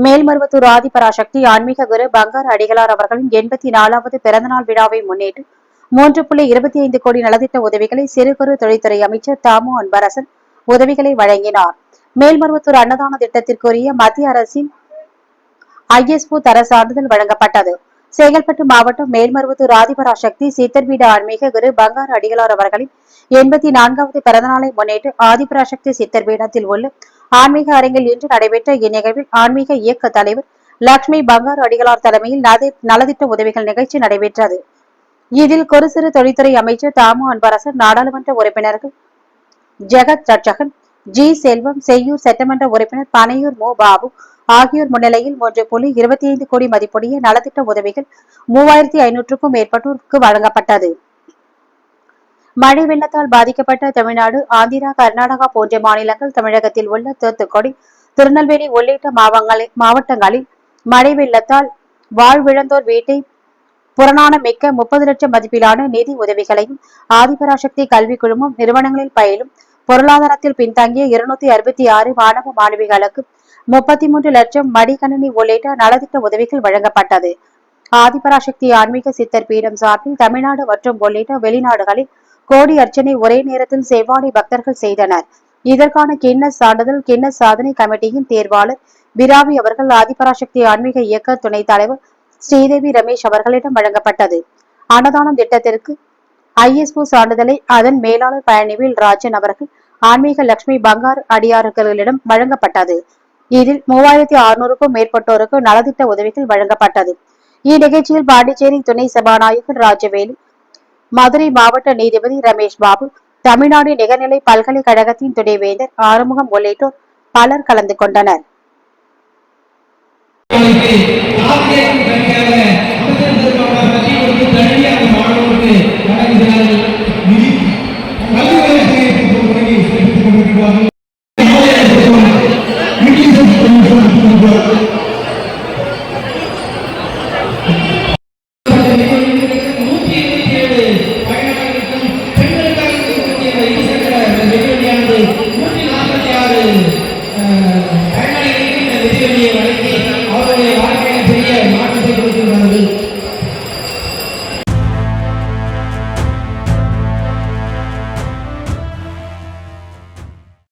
மேல்மருவத்தூர் ஆதிபராசக்தி ஆன்மீக குரு பங்காரு அடிகளார் அவர்களின் எண்பத்தி நாலாவது பிறந்தநாள் விழாவை முன்னிட்டு மூன்று புள்ளி இருபத்தி ஐந்து கோடி நலத்திட்ட உதவிகளை சிறு குறு தொழில்துறை அமைச்சர் தாமு அன்பரசன் உதவிகளை வழங்கினார். மேல்மருவத்தூர் அன்னதான திட்டத்திற்குரிய மத்திய அரசின் ஐஎஸ்ஓ தர சான்றிதழ் வழங்கப்பட்டது. சேகல்பட்டு மாவட்டம் மேல்மருவத்தூர் ஆதிபராசக்தி சித்தர்பீட ஆன்மீக குரு பங்காரு அடிகளார் அவர்களின் எண்பத்தி நான்காவது பிறந்தநாளை முன்னிட்டு ஆதிபராசக்தி சித்தர் பீடத்தில் உள்ள ஆன்மீக அரங்கில் இன்று நடைபெற்ற இந்நிகழ்வில் ஆன்மீக இயக்க தலைவர் லட்சுமி பங்காரு அடிகளார் தலைமையில் நதி- நலத்திட்ட உதவிகள் நிகழ்ச்சி நடைபெற்றது. இதில் குறு சிறு தொழில்துறை அமைச்சர் தாமு அன்பரசன் நாடாளுமன்ற உறுப்பினர்கள் ஜெகத் ரட்சகன் ஜி செல்வம் செய்யூர் சட்டமன்ற உறுப்பினர் பனையூர் மோ பாபு ஆகியோர் முன்னிலையில் மூன்று புள்ளி இருபத்தி ஐந்து கோடி மதிப்புடைய நலத்திட்ட உதவிகள் மூவாயிரத்தி ஐநூற்றுக்கும் மேற்பட்டோருக்கு வழங்கப்பட்டது. மழை வெள்ளத்தால் பாதிக்கப்பட்ட தமிழ்நாடு ஆந்திரா கர்நாடகா போன்ற மாநிலங்கள் தமிழகத்தில் உள்ள தூத்துக்குடி திருநெல்வேலி உள்ளிட்ட மாவங்களி- மாவட்டங்களில் மழை வெள்ளத்தால் வாழ்விழந்தோர் வீட்டை புறநாணம் மிக்க முப்பது லட்சம் மதிப்பிலான நிதி உதவிகளையும் ஆதிபராசக்தி கல்விக் குழுமம் நிறுவனங்களில் பயிலும் பொருளாதாரத்தில் பின்தங்கிய இருநூத்தி அறுபத்தி ஆறு மாணவ மாணவிகளுக்கு முப்பத்தி மூன்று லட்சம் மடிக்கணினி உள்ளிட்ட நலத்திட்ட உதவிகள் வழங்கப்பட்டது. ஆதிபராசக்தி ஆன்மீக சித்தர் பீடம் சார்பில் தமிழ்நாடு மற்றும் உள்ளிட்ட வெளிநாடுகளில் கோடி அர்ச்சனை ஒரே நேரத்தில் செவ்வாடை பக்தர்கள் செய்தனர். இதற்கான கின்னஸ் சான்றிதழ் கிண்ண சாதனை கமிட்டியின் தேர்வாளர் பிராவி அவர்கள் ஆதிபராசக்தி ஆன்மீக இயக்க துணைத் தலைவர் ஸ்ரீதேவி ரமேஷ் அவர்களிடம் வழங்கப்பட்டது. அன்னதானம் திட்டத்திற்கு ஐஎஸ்ஓ சான்றிதழை அதன் மேலாளர் பழனிவேல் ராஜன் அவர்கள் ஆன்மீக லட்சுமி பங்கார் அடியார்களிடம் வழங்கப்பட்டது. இதில் மூவாயிரத்தி அறுநூறுக்கும் மேற்பட்டோருக்கு நலத்திட்ட உதவிகள் வழங்கப்பட்டது. இந்நிகழ்ச்சியில் பாண்டிச்சேரி துணை சபாநாயகர் ராஜவேலு மதுரை மாவட்ட நீதிபதி ரமேஷ் பாபு தமிழ்நாடு நிகர்நிலை பல்கலைக்கழகத்தின் துணைவேந்தர் ஆறுமுகம் உள்ளிட்டோர் பலர் கலந்து கொண்டனர்.